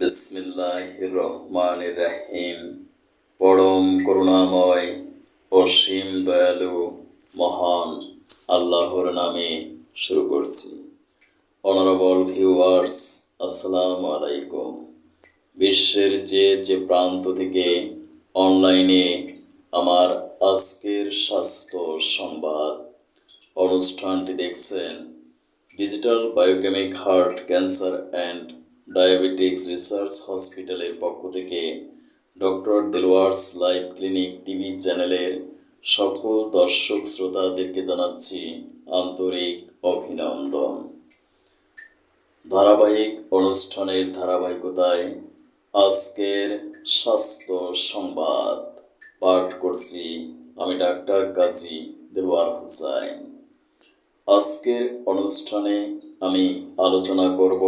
বিসমিল্লাহ রহমান রাহিম। পরম করুণাময়, অসীম দয়ালু, মহান আল্লাহর নামে শুরু করছি। অনারেবল ভিউয়ার্স আসসালামু আলাইকুম। বিশ্বের যে যে প্রান্ত থেকে অনলাইনে আমার আজকের স্বাস্থ্য সংবাদ অনুষ্ঠানটি দেখছেন, digital biochemic heart cancer and diabetics research হসপিটালের পক্ষ থেকে doctor Delowar's live clinic TV চ্যানেলের সকল দর্শক শ্রোতাদেরকে জানাচ্ছি আন্তরিক অভিনন্দন। ধারাবাহিক অনুষ্ঠানের ধারাবাহিকতায় আজকের স্বাস্থ্য সংবাদ। পাঠ করছি আমি ডাক্তার কাজী দেলোয়ার হোসাইন। আজকের অনুষ্ঠানে আমি আলোচনা করব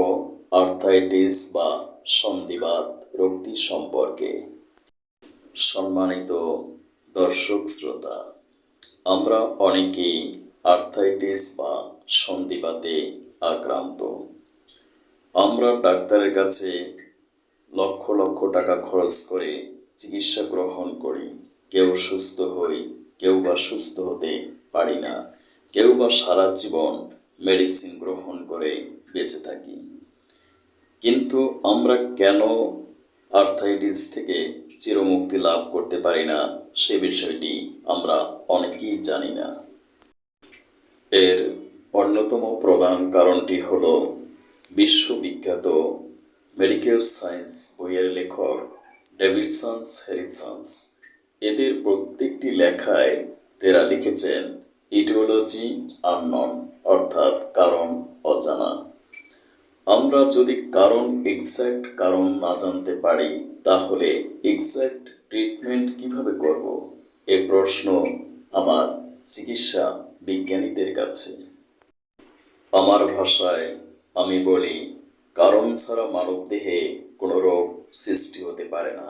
আর্থাইটিস বা সন্ধিবাত রোগটি সম্পর্কে সম্মানিত দর্শক শ্রোতা, আমরা অনেকেই আর্থাইটিস বা সন্ধিবাতে আক্রান্ত। আমরা ডাক্তারের কাছে লক্ষ লক্ষ টাকা খরচ করে চিকিৎসা গ্রহণ করি। কেউ সুস্থ হই, কেউ বা সুস্থ হতে পারি না। কেউ বা সারা জীবন মেডিসিন গ্রহণ করে কিন্তু আমরা কেন আর্থাইটিস থেকে চিরমুক্তি লাভ করতে পারি না সে বিষয়টি আমরা অনেকেই জানি না। এর অন্যতম প্রধান কারণটি হল বিশ্ববিখ্যাত মেডিকেল সায়েন্স বইয়ের লেখক ডেভিডসন্স হ্যারিসন্স। এদের প্রত্যেকটি লেখায় তেরা লিখেছেন ইডিওলজি আননন অর্থাৎ কারণ অজানা। আমরা যদি কারণ এক্স্যাক্ট কারণ না জানতে পারি, তাহলে এক্স্যাক্ট ট্রিটমেন্ট কীভাবে করব? এ প্রশ্ন আমার চিকিৎসা বিজ্ঞানীদের কাছে। আমার ভাষায় আমি বলি, কারণ ছাড়া মানবদেহে কোনো রোগ সৃষ্টি হতে পারে না।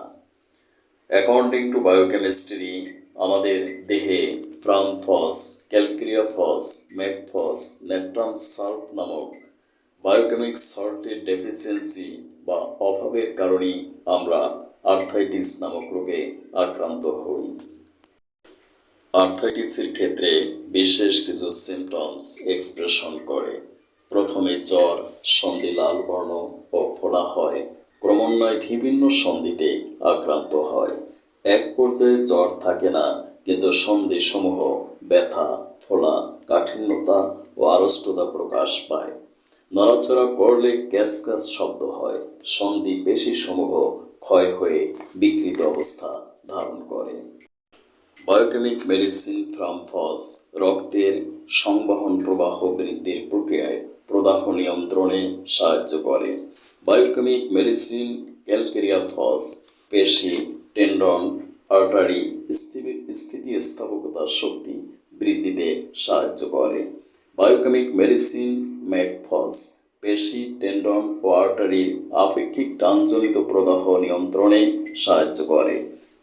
অ্যাকর্ডিং টু বায়োকেমিস্ট্রি আমাদের দেহে প্রামফস ক্যালক্রিয়াফস ম্যাকফস নেট্রাম সাল্ট নামক বায়োকেমিক সল্টের ডেফিসিয়েন্সি বা অভাবের কারণেই আমরা আর্থাইটিস নামক রোগে আক্রান্ত হই। আর্থাইটিসের ক্ষেত্রে বিশেষ কিছু সিমটমস এক্সপ্রেশন করে। প্রথমে জ্বর, সন্ধি লাল বর্ণ ও ফোলা হয়। ক্রমান্বয়ে বিভিন্ন সন্ধিতে আক্রান্ত হয়। এক পর্যায়ে জ্বর থাকে না, কিন্তু সন্ধিসমূহ ব্যথা, ফোলা, কাঠিন্যতা ও আড়ষ্টতা প্রকাশ পায়। নড়াচড়া করলে ক্যাস ক্যাস শব্দ হয়। সন্ধি পেশি সমূহ ক্ষয় হয়ে বিকৃত অবস্থা ধারণ করে। বায়োকেমিক মেডিসিন ফ্রাম ফ্রামফস রক্তের সংবহন প্রবাহ বৃদ্ধির প্রক্রিয়ায় প্রদাহ নিয়ন্ত্রণে সাহায্য করে। বায়োকেমিক মেডিসিন ক্যালকেরিয়াফস পেশি টেন্ডন আর্টারি স্থিতিস্থাপকতার শক্তি বৃদ্ধিতে সাহায্য করে। বায়োকেমিক মেডিসিন ম্যাকফস পেশি টেন্ডন ও আর্টারির আপেক্ষিক টানজনিত প্রদাহ নিয়ন্ত্রণে সাহায্য করে।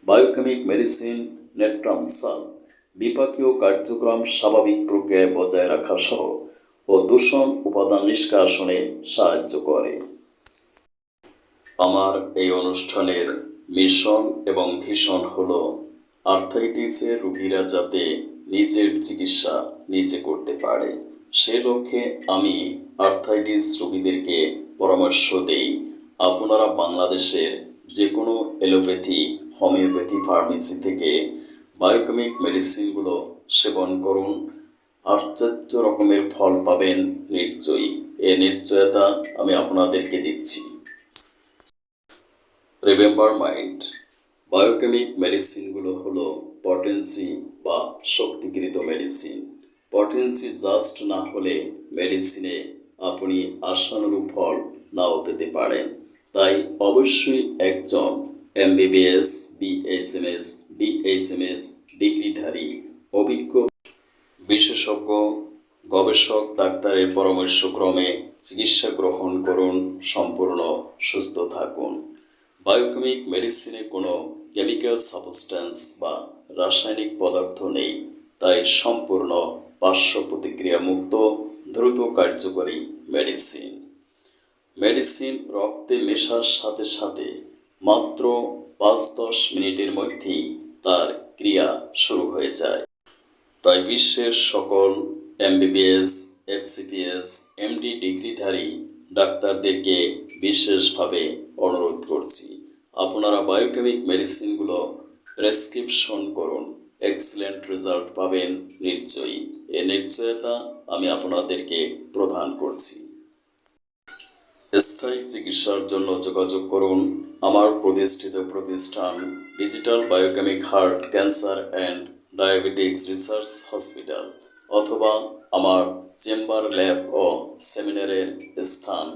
বায়োকেমিক মেডিসিন নেট্রামসাল বিপাকীয় কার্যক্রম স্বাভাবিক প্রক্রিয়ায় বজায় রাখা সহ ও দূষণ উপাদান নিষ্কাশনে সাহায্য করে। আমার এই অনুষ্ঠানের মিশন এবং ভীষণ হল আর্থাইটিসের রোগীরা যাতে নিজের চিকিৎসা নিজে করতে পারে। সে লক্ষ্যে আমি আর্থাইটিস রোগীদেরকে পরামর্শ দেই। আপনারা বাংলাদেশের যে কোনো এলোপ্যাথি হোমিওপ্যাথি ফার্মেসি থেকে বায়োকেমিক মেডিসিনগুলো সেবন করুন। আশ্চর্য রকমের ফল পাবেন নিশ্চয়ই। এ নিশ্চয়তা আমি আপনাদেরকে দিচ্ছি। রিমেম্বার মাইন্ড বায়োকেমিক মেডিসিনগুলো হলো পটেন্সি বা শক্তিকৃত মেডিসিন পটেন্সি জাস্ট না হলে মেডিসিনে আপনি আশানুরূপ ফল নাও পেতে পারেন। তাই অবশ্যই একজন এমবিবিএস বিএইচএমএস ডিএইচএমএস ডিগ্রিধারী, অভিজ্ঞ বিশেষজ্ঞ, গবেষক, ডাক্তারের পরামর্শক্রমে চিকিৎসা গ্রহণ করুন, সম্পূর্ণ সুস্থ থাকুন। বায়োকেমিক মেডিসিনে কোনো কেমিক্যাল সাবস্ট্যান্স বা রাসায়নিক পদার্থ নেই, তাই সম্পূর্ণ পার্শ্ব প্রতিক্রিয়া মুক্ত দ্রুত কার্যকরী মেডিসিন। মেডিসিন রক্তে মেশার সাথে সাথে মাত্র পাঁচ দশ মিনিটের মধ্যেই তার ক্রিয়া শুরু হয়ে যায়। তাই বিশ্বের সকল এমবিবিএস, এফসিপিএস, এমডি ডিগ্রিধারী ডাক্তারদেরকে বিশেষভাবে অনুরোধ করছি, আপনারা বায়োকেমিক মেডিসিনগুলো প্রেসক্রিপশন করুন। এক্সিলেন্ট রেজাল্ট পাবেন নিশ্চয়ই। এ নিশ্চয়তা আমি আপনাদেরকে প্রদান করছি। স্থায়ী চিকিৎসার জন্য যোগাযোগ করুন। আমার প্রতিষ্ঠিত প্রতিষ্ঠান digital biochemic heart cancer and diabetics research hospital অথবা আমার চেম্বার ল্যাব ও সেমিনারের স্থান।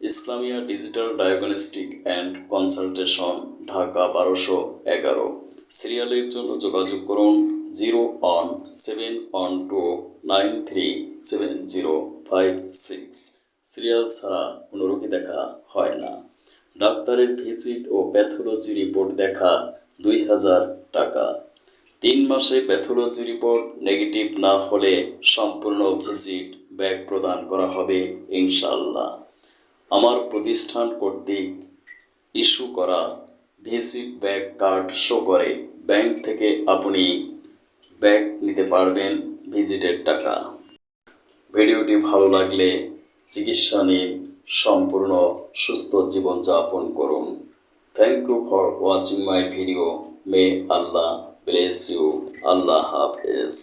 Islamia digital diagnostic and consultation Dhaka বারোশো এগারো। সিরিয়ালের জন্য যোগাযোগ করুন zero one seven one two nine three seven zero five six. Serial ছাড়া কোনো রোগী দেখা হয় না। ডাক্তারের ভিজিট ও প্যাথোলজি রিপোর্ট দেখা দুই হাজার টাকা। তিন মাসে প্যাথোলজি রিপোর্ট নেগেটিভ না হলে সম্পূর্ণ ভিজিট ব্যাগ প্রদান করা হবে ইনশাল্লাহ আমার প্রতিষ্ঠান কর্তৃক ইস্যু করা ভিজিট ব্যাক কার্ড শো করে। ব্যাংক থেকে আপনি ব্যাক নিতে পারবেন ভিজিটের টাকা। ভিডিওটি ভালো লাগলে চিকিৎসা নিন, সম্পূর্ণ সুস্থ জীবনযাপন করুন। Thank you for watching my video may Allah bless you Allah হাফেজ